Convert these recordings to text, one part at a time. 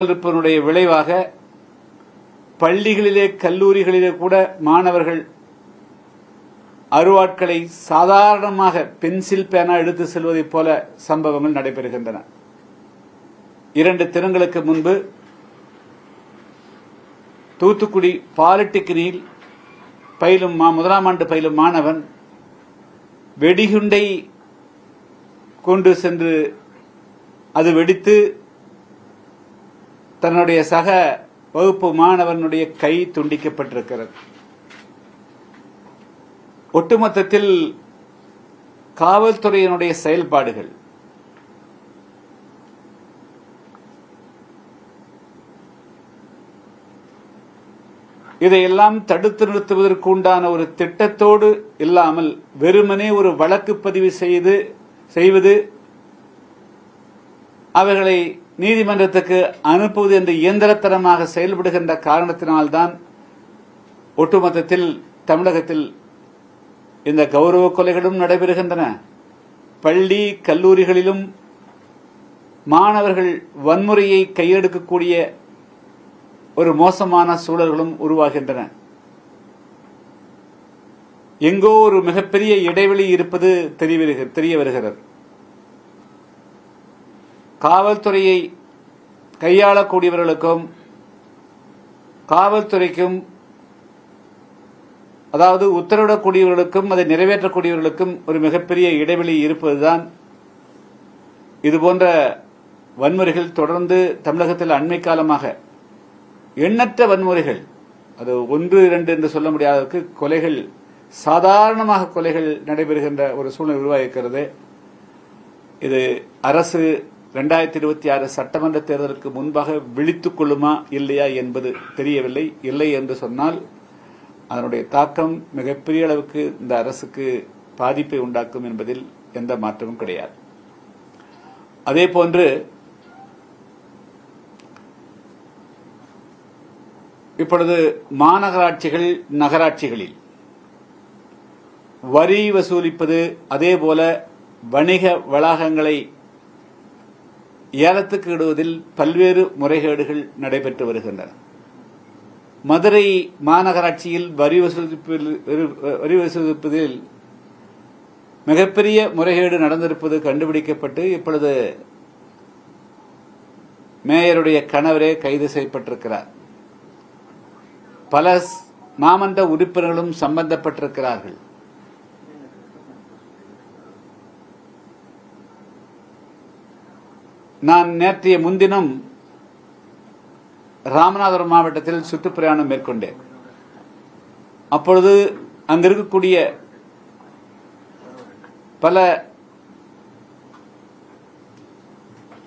இருப்பதனுடைய விளைவாக பள்ளிகளிலே கல்லூரிகளிலே கூட மாணவர்கள் அருவாட்களை சாதாரணமாக பென்சில் பேனா எடுத்து செல்வதைப் போல சம்பவங்கள் நடைபெறுகின்றன. இரண்டு தினங்களுக்கு முன்பு தூத்துக்குடி பாலிடெக்னியில் பயிலும் மா- முதலாம் ஆண்டு பயிலும் மாணவன் வெடிகுண்டை கொண்டு சென்று அது வெடித்து தன்னுடைய சக வகுப்பு மாணவனுடைய கை துண்டிக்கப்பட்டிருக்கிறது. ஒட்டுமொத்தத்தில் காவல்துறையினுடைய செயல்பாடுகள். இதையெல்லாம் தடுத்து நிறுத்துவதற்கு உண்டான ஒரு திட்டத்தோடு இல்லாமல் வெறுமனே ஒரு வழக்கு பதிவு செய்து செய்வது அவர்களை நீதிமன்றத்துக்கு அனுப்புவது என்ற இயந்திரத்தனமாக செயல்படுகின்ற காரணத்தினால்தான் ஒட்டுமொத்தத்தில் தமிழகத்தில் இந்த கௌரவ கொலைகளும் நடைபெறுகின்றன. பள்ளி கல்லூரிகளிலும் மாணவர்கள் வன்முறையை கையெடுக்கக்கூடிய ஒரு மோசமான சூழல்களும் உருவாகின்றன. எங்கோ ஒரு மிகப்பெரிய இடைவெளி இருப்பது தெரிய வருகிறது- காவல்துறையை கையாளக்கூடியவர்களுக்கும் காவல்துறைக்கும் அதாவது உத்தரவிடக்கூடியவர்களுக்கும் அதை நிறைவேற்றக்கூடியவர்களுக்கும் ஒரு மிகப்பெரிய இடைவெளி இருப்பதுதான் இதுபோன்ற வன்முறைகள் தொடர்ந்து தமிழகத்தில் அண்மை காலமாக எண்ணற்ற வன்முறைகள் அது ஒன்று இரண்டு என்று சொல்ல முடியாததற்கு கொலைகள் சாதாரணமாக கொலைகள் நடைபெறுகின்ற ஒரு சூழ்நிலை உருவாகிருக்கிறது இது அரசு ரெண்டாயிரத்தி இருபத்தி ஆறு சட்டமன்ற தேர்தலுக்கு முன்பாக விழித்துக் கொள்ளுமா இல்லையா என்பது தெரியவில்லை இல்லை என்று சொன்னால் அதனுடைய தாக்கம் மிகப்பெரிய அளவுக்கு இந்த அரசுக்கு பாதிப்பை உண்டாக்கும் என்பதில் எந்த மாற்றமும் கிடையாது. அதே போன்று இப்பொழுது மாநகராட்சிகள் நகராட்சிகளில் வரி வசூலிப்பது அதேபோல வணிக வளாகங்களை ஏலத்துக்கு இடுவதில் பல்வேறு முறைகேடுகள் நடைபெற்று வருகின்றன. மதுரை மாநகராட்சியில் வரி வசூலிப்பில் வரி வசூலிப்பதில் மிகப்பெரிய முறைகேடு நடந்திருப்பது கண்டுபிடிக்கப்பட்டு இப்பொழுது மேயருடைய கணவரே கைது செய்யப்பட்டிருக்கிறார். பல மாமன்ற உறுப்பினர்களும் சம்பந்தப்பட்டிருக்கிறார்கள். நான் நேற்றைய முன்தினம் ராமநாதபுரம் மாவட்டத்தில் சுற்றுப்பிரயாணம் மேற்கொண்டேன். அப்பொழுது அங்கிருக்கக்கூடிய பல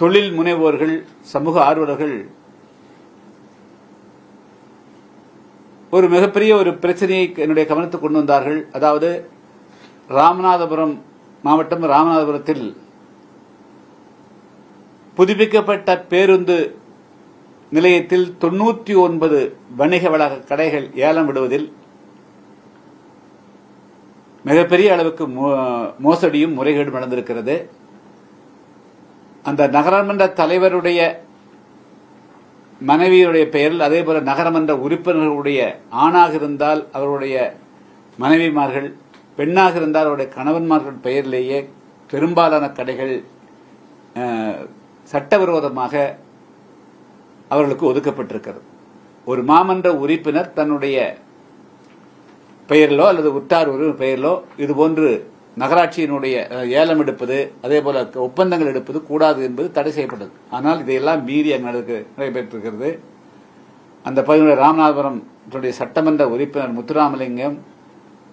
தொழில் முனைவோர்கள் சமூக ஆர்வலர்கள் ஒரு மிகப்பெரிய ஒரு பிரச்சனையை என்னுடைய கவனத்துக்கு கொண்டு வந்தார்கள். அதாவது ராமநாதபுரம் மாவட்டம் ராமநாதபுரத்தில் புதுப்பிக்கப்பட்ட பேருந்து நிலையத்தில் தொண்ணூற்றி ஒன்பது வணிக வளாக கடைகள் ஏலம் விடுவதில் மிகப்பெரிய அளவுக்கு மோ- மோசடியும் முறைகேடும் நடந்திருக்கிறது. அந்த நகரமன்ற தலைவருடைய மனைவியுடைய பெயரில் அதே போல நகரமன்ற உறுப்பினர்களுடைய ஆணாக இருந்தால் அவருடைய மனைவிமார்கள் பெண்ணாக இருந்தால் அவருடைய கணவன்மார்கள் பெயரிலேயே பெரும்பாலான கடைகள் சட்டவிரோதமாக அவர்களுக்கு ஒதுக்கப்பட்டிருக்கிறது. ஒரு மாமன்ற உறுப்பினர் தன்னுடைய பெயரிலோ அல்லது உற்றார் ஒரு பெயரிலோ இதுபோன்று நகராட்சியினுடைய ஏலம் எடுப்பது அதே போல க- ஒப்பந்தங்கள் எடுப்பது கூடாது என்பது தடை செய்யப்பட்டது. ஆனால் இதையெல்லாம் மீறி அங்கு நடக்க- நடைபெற்றிருக்கிறது. அந்த பகுதியில் ராமநாதபுரம் தன்னுடைய சட்டமன்ற உறுப்பினர் முத்துராமலிங்கம்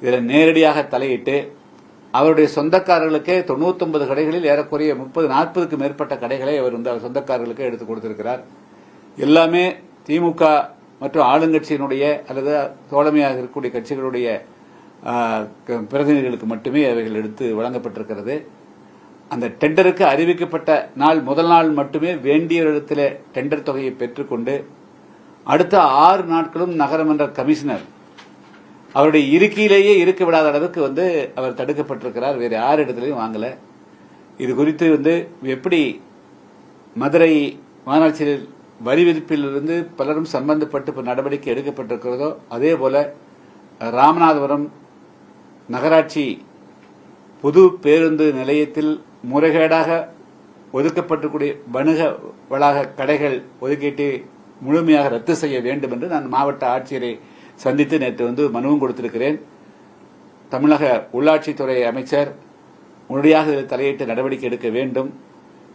இதில் நேரடியாக தலையிட்டு அவருடைய சொந்தக்காரர்களுக்கே 99 கடைகளில் ஏறக்குறைய முப்பது நாற்பதுக்கு மேற்பட்ட கடைகளை அவர் வந்து அவர் சொந்தக்காரர்களுக்கு எடுத்து கொடுத்திருக்கிறார். எல்லாமே திமுக மற்றும் ஆளுங்கட்சியினுடைய அல்லது தோழமையாக இருக்கக்கூடிய கட்சிகளுடைய பிரதிநிதிகளுக்கு மட்டுமே அவைகள் எடுத்து வழங்கப்பட்டிருக்கிறது. அந்த டெண்டருக்கு அறிவிக்கப்பட்ட நாள் முதல் நாள் மட்டுமே வேண்டியவரிடத்தில் டெண்டர் தொகையை பெற்றுக்கொண்டு அடுத்த ஆறு நாட்களும் நகரமன்ற கமிஷனர் அவருடைய இருக்கையிலேயே இருக்க விடாத அளவுக்கு வந்து அவர் தடுக்கப்பட்டிருக்கிறார். வேறு யார் இடத்துலையும் வாங்கல. இது குறித்து வந்து எப்படி மதுரை மாநாட்சியில் வரி விதிப்பிலிருந்து பலரும் சம்பந்தப்பட்டு இப்போ நடவடிக்கை எடுக்கப்பட்டிருக்கிறதோ அதே போல ராமநாதபுரம் நகராட்சி பொது பேருந்து நிலையத்தில் முறைகேடாக ஒதுக்கப்பட்டிருக்கூடிய வணிக வளாக கடைகள் ஒதுக்கீட்டை முழுமையாக ரத்து செய்ய வேண்டும் என்று நான் மாவட்ட ஆட்சியரை சந்தித்து நேற்று வந்து மனுவும் கொடுத்திருக்கிறேன். தமிழக உள்ளாட்சித்துறை அமைச்சர் உடனடியாக இதில் தலையிட்டு நடவடிக்கை எடுக்க வேண்டும்.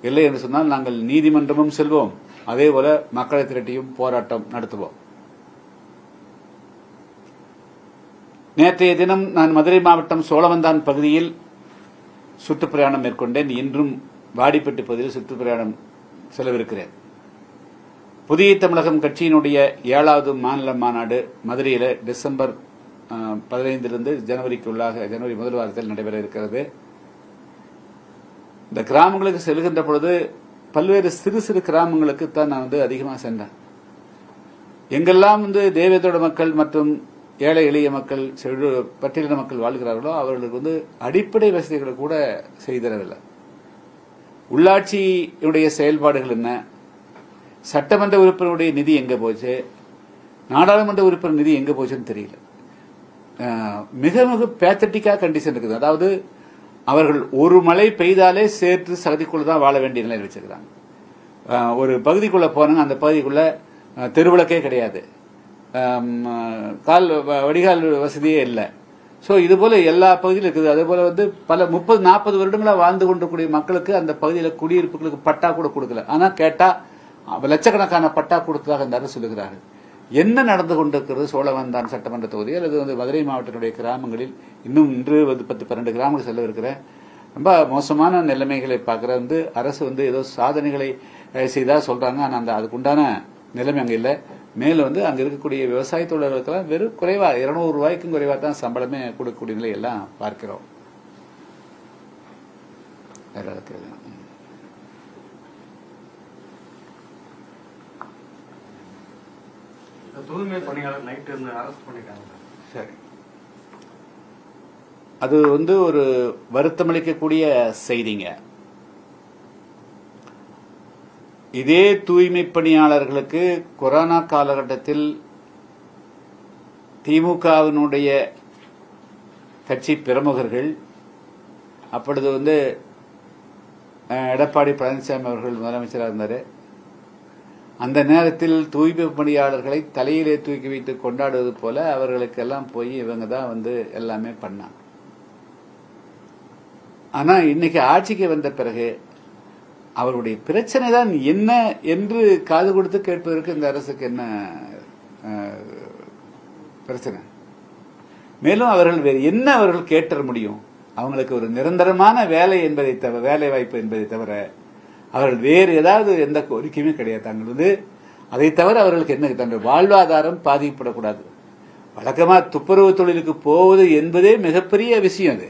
இல்லை என்று சொன்னால் நாங்கள் நீதிமன்றமும் செல்வோம். அதே போல மக்களை திரட்டியும் போராட்டம் நடத்துவோம். நேற்றைய தினம் நான் மதுரை மாவட்டம் சோழவந்தான் பகுதியில் சுற்றுப்பிரயாணம் மேற்கொண்டேன். இன்றும் வாடிப்பட்டு பகுதியில் சுற்றுப்பிரயாணம் செலவிருக்கிறேன் புதிய தமிழகம் கட்சியினுடைய ஏழாவது மாநில மாநாடு மதுரையில் டிசம்பர் பதினைந்திலிருந்து ஜனவரிக்கு உள்ளாக ஜனவரி முதல் வாரத்தில் நடைபெற இருக்கிறது. இந்த கிராமங்களுக்கு செல்கின்ற பொழுது பல்வேறு சிறு சிறு கிராமங்களுக்கு தான் நான் வந்து அதிகமாக சென்றேன். எங்கெல்லாம் வந்து தேவேதோட மக்கள் மற்றும் ஏழை எளிய மக்கள் செழு பட்டியலின மக்கள் வாழ்கிறார்களோ அவர்களுக்கு வந்து அடிப்படை வசதிகளை கூட செய்தரவில்லை உள்ளாட்சியுடைய செயல்பாடுகள் என்ன? சட்டமன்ற உறுப்பினருடைய நிதி எங்க போச்சு? நாடாளுமன்ற உறுப்பினர் நிதி எங்க போச்சுன்னு தெரியல. மிக மிக பேத்தட்டிக்கா கண்டிஷன் இருக்குது. அதாவது அவர்கள் ஒரு மழை பெய்தாலே சேர்த்து சகதிக்குள்ள தான் வாழ வேண்டிய நிலையில் வச்சிருக்கிறாங்க. ஒரு பகுதிக்குள்ள போனாங்க அந்த பகுதிக்குள்ள தெருவிளக்கே கிடையாது. கால் வ- வடிகால் வசதியே இல்லை. ஸோ இது போல எல்லா பகுதியிலும் இருக்குது. அதே வந்து பல முப்பது நாற்பது வருடங்களாக வாழ்ந்து கொண்டிருக்கூடிய மக்களுக்கு அந்த பகுதியில் குடியிருப்புகளுக்கு பட்டா கூட கொடுக்கல. ஆனால் கேட்டால் லட்சக்கணக்கான பட்டா கொடுத்ததாக இந்த அரசு சொல்லுகிறார்கள். என்ன நடந்து கொண்டிருக்கிறது? சோழவந்தான் சட்டமன்ற தொகுதி அல்லது வந்து மதுரை மாவட்டத்தினுடைய கிராமங்களில் இன்னும் இன்று வந்து பத்து பன்னெண்டு கிராமங்கள் செல்லவிருக்கிற ரொம்ப மோசமான நிலைமைகளை பார்க்குற வந்து அரசு வந்து ஏதோ சாதனைகளை செய்தா சொல்றாங்க. ஆனால் அந்த அதுக்குண்டான நிலைமை அங்கே இல்லை. மேலும் வந்து அங்கே இருக்கக்கூடிய விவசாய தொழிலாளர்களுக்கெல்லாம் வெறும் குறைவா இருநூறு ரூபாய்க்கும் குறைவா தான் சம்பளமே கொடுக்கக்கூடிய நிலை எல்லாம் பார்க்கிறோம். வேற ஏதாவது கேள்வி? இந்த தூய்மை பணியாளர் நைட் இருந்து அரெஸ்ட் பண்ணிட்டாங்க. சரி. அது வந்து ஒரு வருத்தமளிக்கக்கூடிய செய்திங்க. இதே தூய்மை பணியாளர்களுக்கு கொரோனா காலகட்டத்தில் திமுகவினுடைய கட்சி பிரமுகர்கள் அப்பொழுது வந்து எடப்பாடி பழனிசாமி அவர்கள் முதலமைச்சராக இருந்தார். அந்த நேரத்தில் தூய்மை பணியாளர்களை தலையிலே தூக்கி வைத்து கொண்டாடுவது போல அவர்களுக்கெல்லாம் போய் இவங்க தான் வந்து எல்லாமே பண்ணாங்க. ஆனா இன்னைக்கு ஆட்சிக்கு வந்த பிறகு அவருடைய பிரச்சனை தான் என்ன என்று காது கொடுத்து கேட்பதற்கு இந்த அரசுக்கு என்ன பிரச்சனை? மேலும் அவர்கள் வேறு என்ன அவர்கள் கேட்டற முடியும்? அவங்களுக்கு ஒரு நிரந்தரமான வேலை என்பதை தவிர வேலை வாய்ப்பு என்பதை தவிர அவர்கள் வேறு ஏதாவது எந்த கோரிக்கையுமே கிடையாது. தங்களது அதை தவிர அவர்களுக்கு என்ன தங்கள் வாழ்வாதாரம் பாதிக்கப்படக்கூடாது. வழக்கமா துப்புரவு தொழிலுக்கு போவது என்பதே மிகப்பெரிய விஷயம் அது.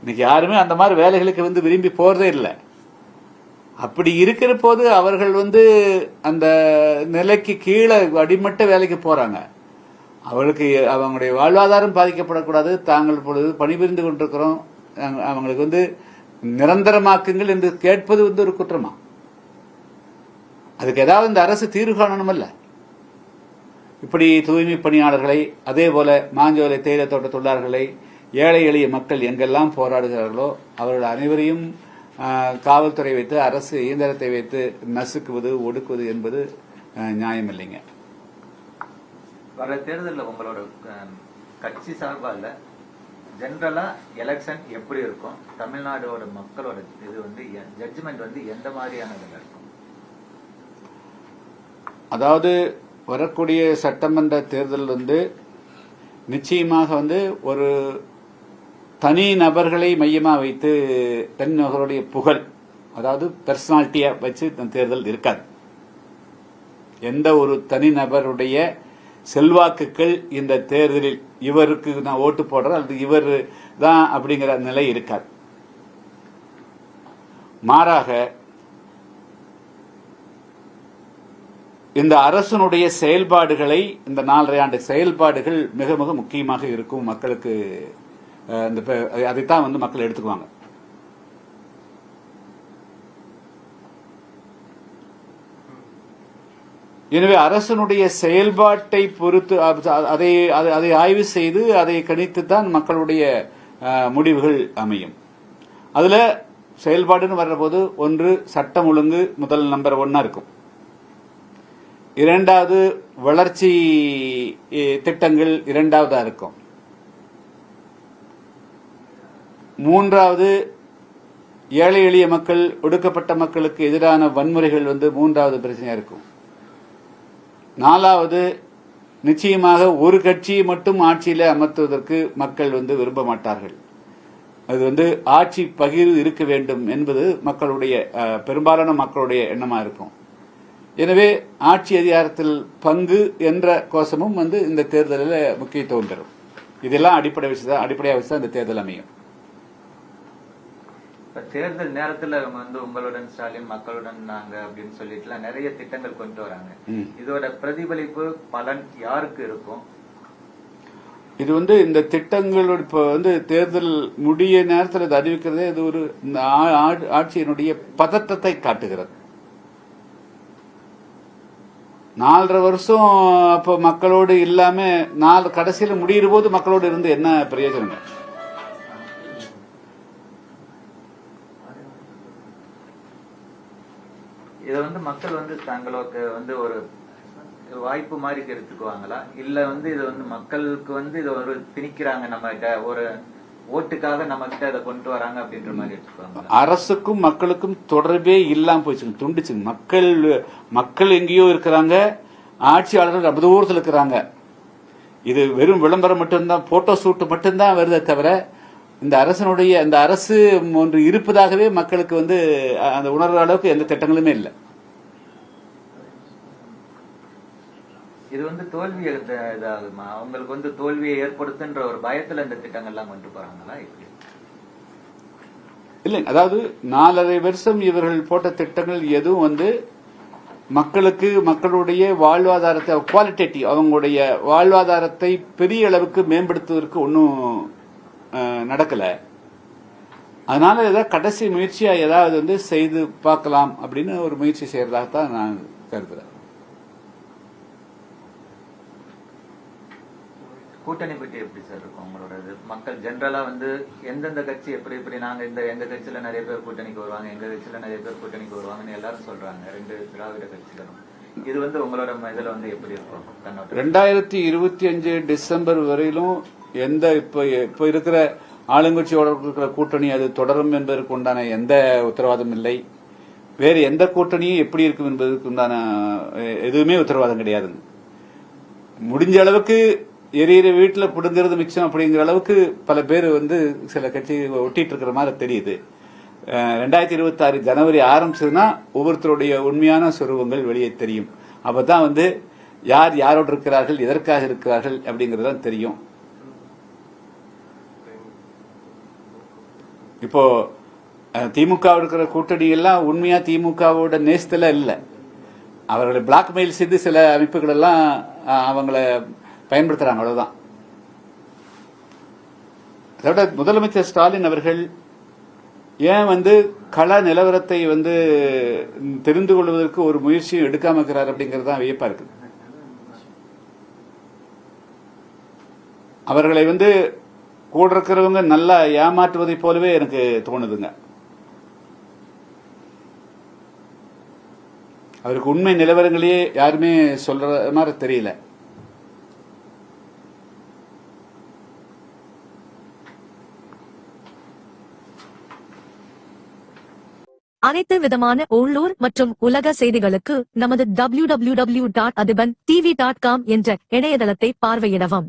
இன்னைக்கு யாருமே அந்த மாதிரி வேலைகளுக்கு வந்து விரும்பி போறதே இல்லை. அப்படி இருக்கிற போது அவர்கள் வந்து அந்த நிலைக்கு கீழே அடிமட்ட வேலைக்கு போறாங்க. அவர்களுக்கு அவங்களுடைய வாழ்வாதாரம் பாதிக்கப்படக்கூடாது. தாங்கள் பொழுது பணிபுரிந்து கொண்டிருக்கிறோம். அவங்களுக்கு வந்து நிரந்தரமாக்குங்கள் என்று கேட்பது வந்து ஒரு குற்றமா? அதுக்கு ஏதாவது இந்த அரசு தீர்வு காணணுமல்ல? இப்படி தூய்மை பணியாளர்களை அதே போல மாஞ்சோலை தேயிலை தோட்ட தொழிலாளர்களை ஏழை எளிய மக்கள் எங்கெல்லாம் போராடுகிறார்களோ அவர்கள் அனைவரையும் காவல்துறை வைத்து அரசு இயந்திரத்தை வைத்து நசுக்குவது ஒடுக்குவது என்பது நியாயம் இல்லைங்க வர தேர்தலில் உங்களோட கட்சி சார்பாக இல்லை? ஜென்ரலாக எலெக்ஷன் எப்படி இருக்கும்? தமிழ்நாடோட மக்களோட இது வந்து ஜட்ஜ்மெண்ட் வந்து எந்த மாதிரியான இதில் இருக்கும்? அதாவது வரக்கூடிய சட்டமன்ற தேர்தல் வந்து நிச்சயமாக வந்து ஒரு தனி நபர்களை மையமாக வைத்து தனி நபருடைய புகழ் அதாவது பெர்சனாலிட்டியா வச்சு தேர்தல் இருக்காது. எந்த ஒரு தனி நபருடைய செல்வாக்குகள் இந்த தேர்தலில் இவருக்கு நான் ஓட்டு போடுறேன் அல்லது இவர் தான் அப்படிங்கிற நிலை இருக்காது. மாறாக இந்த அரசனுடைய செயல்பாடுகளை இந்த நாலரை ஆண்டு செயல்பாடுகள் மிக மிக முக்கியமாக இருக்கும் மக்களுக்கு இந்த அதைத்தான் வந்து மக்கள் எடுத்துக்குவாங்க. எனவே அரசனுடைய செயல்பாட்டை பொறுத்து அதை அதை- அதை ஆய்வு செய்து அதை கணித்து தான் மக்களுடைய முடிவுகள் அமையும். அதுல செயல்பாடுன்னு வர்றபோது ஒன்று சட்டம் ஒழுங்கு முதல் நம்பர் ஒன்னா இருக்கும். இரண்டாவது வளர்ச்சி திட்டங்கள் இரண்டாவதா இருக்கும். மூன்றாவது ஏழை எளிய மக்கள் ஒடுக்கப்பட்ட மக்களுக்கு எதிரான வன்முறைகள் வந்து மூன்றாவது பிரச்சனையா இருக்கும். நாலாவது நிச்சயமாக ஒரு கட்சியை மட்டும் ஆட்சியில அமர்த்துவதற்கு மக்கள் வந்து விரும்ப மாட்டார்கள். அது வந்து ஆட்சி பகிர்வு இருக்க வேண்டும் என்பது மக்களுடைய பெரும்பாலான மக்களுடைய எண்ணமா இருக்கும். எனவே ஆட்சி அதிகாரத்தில் பங்கு என்ற கோஷமும் வந்து இந்த தேர்தலில் முக்கியத்துவம் பெறும். இதெல்லாம் அடிப்படை வச்சுதான் அடிப்படையாக வச்சு தான் இந்த தேர்தல் அமையும். இப்ப தேர்தல் நேரத்துல வந்து உங்களுடன் ஸ்டாலின் மக்களுடன் நாங்க அப்படின்னு சொல்லிட்டுலாம் நிறைய திட்டங்கள் கொண்டு வராங்க. இதோட பிரதிபலிப்பு பலன் யாருக்கு இருக்கும்? இது வந்து இந்த திட்டங்களோட இப்போ வந்து தேர்தல் முடிய நேரத்தில் இது அறிவிக்கிறதே இது ஒரு இந்த ஆட்சியினுடைய பதட்டத்தை காட்டுகிறது. நாலரை வருஷம் அப்போ மக்களோடு இல்லாம நாலு கடைசியில முடியிற போது மக்களோடு இருந்து என்ன பிரயோஜனம் இதை வந்து மக்கள் வந்து தங்களுக்கு வந்து ஒரு வாய்ப்பு மாதிரி எடுத்துக்குவாங்களா? இல்ல வந்து இது வந்து மக்களுக்கு வந்து இதை ஒரு திணிக்கிறாங்க நம்ம கிட்ட ஒரு ஓட்டுக்காக நம்ம கிட்ட இதை கொண்டு வராங்க அப்படின்ற மாதிரி எடுத்துக்குவாங்க அரசுக்கும் மக்களுக்கும் தொடர்பே இல்லாம போச்சுங்க துண்டிச்சுங்க. மக்கள் மக்கள் எங்கேயோ இருக்கிறாங்க ஆட்சியாளர்கள் ரொம்ப தூரத்தில் இருக்கிறாங்க. இது வெறும் விளம்பரம் மட்டும்தான் போட்டோ ஷூட் மட்டும்தான் வருதே தவிர இந்த அரசனுடைய இந்த அரசு ஒன்று இருப்பதாகவே மக்களுக்கு வந்து அந்த உணர்வு அளவுக்கு எந்த திட்டங்களுமே இல்லை. இது வந்து தோல்வி இதாகுமா? அவங்களுக்கு வந்து தோல்வியை ஏற்படுத்துன்ற ஒரு பயத்துல இந்த திட்டங்கள்லாம் கொண்டு போறாங்களா? இப்படி இல்லைங்க அதாவது நாலரை வருஷம் இவர்கள் போட்ட திட்டங்கள் எதுவும் வந்து மக்களுக்கு மக்களுடைய வாழ்வாதாரத்தை குவாலிட்டேட்டிவ் அவங்களுடைய வாழ்வாதாரத்தை பெரிய அளவுக்கு மேம்படுத்துவதற்கு ஒன்றும் நடக்கல. அதனால ஏதாவது கடைசி முயற்சியா ஏதாவது வந்து செய்து பார்க்கலாம் அப்படின்னு ஒரு முயற்சி செய்யறதாகத்தான் நான் கருதுறேன். கூட்டணி பற்றி எப்படி சார் இருக்கும் உங்களோட இது? மக்கள் ஜென்ரலா வந்து எந்தெந்த கட்சி எப்படி எப்படி நாங்க இந்த எங்க கட்சியில நிறைய பேர் கூட்டணிக்கு வருவாங்க எங்க கட்சியில நிறைய பேர் கூட்டணிக்கு வருவாங்கன்னு எல்லாரும் சொல்றாங்க. ரெண்டு திராவிட கட்சிகளும். இது வந்து உங்களோட இதுல வந்து எப்படி இருக்கும்? ரெண்டாயிரத்தி இருபத்தி அஞ்சு டிசம்பர் வரையிலும் எந்த இப்ப இப்ப இருக்கிற ஆளுங்கட்சியோட இருக்கிற கூட்டணி அது தொடரும் என்பதற்கு உண்டான எந்த உத்தரவாதம் இல்லை. வேறு எந்த கூட்டணியும் எப்படி இருக்கும் என்பதற்கு உண்டான எதுவுமே உத்தரவாதம் கிடையாதுங்க முடிஞ்ச அளவுக்கு எரியிற வீட்டில் பிடுங்கிறது மிச்சம் அப்படிங்கிற அளவுக்கு பல பேர் வந்து சில கட்சி ஒட்டிட்டு இருக்கிற மாதிரி தெரியுது. ரெண்டாயிரத்தி இருபத்தி ஆறு ஜனவரி ஆரம்பிச்சதுன்னா ஒவ்வொருத்தருடைய உண்மையான சுரூபங்கள் வெளியே தெரியும். அப்போ தான் வந்து யார் யாரோடு இருக்கிறார்கள் எதற்காக இருக்கிறார்கள் அப்படிங்கறதுதான் தெரியும். இப்போ திமுக இருக்கிற கூட்டணி எல்லாம் உண்மையா திமுகவோட நேசத்துல இல்லை. அவர்களை பிளாக்மெயில் செய்து சில அமைப்புகள் எல்லாம் அவங்கள பயன்படுத்துறாங்க அவ்வளவுதான். அதோட முதலமைச்சர் ஸ்டாலின் அவர்கள் ஏன் வந்து கள நிலவரத்தை வந்து தெரிந்து கொள்வதற்கு ஒரு முயற்சியும் எடுக்காம இருக்கிறார் அப்படிங்கிறது தான் வியப்பா இருக்குது. அவர்களை வந்து கூட இருக்கிறவங்க நல்லா ஏமாற்றுவதை போலவே எனக்கு தோணுதுங்க. அவருக்கு உண்மை நிலவரங்களையே யாருமே சொல்ற மாதிரி தெரியல. அனைத்து விதமான உள்ளூர் மற்றும் உலக செய்திகளுக்கு நமது W W W dot Athiban TV dot com என்ற இணையதளத்தை பார்வையிடவும்.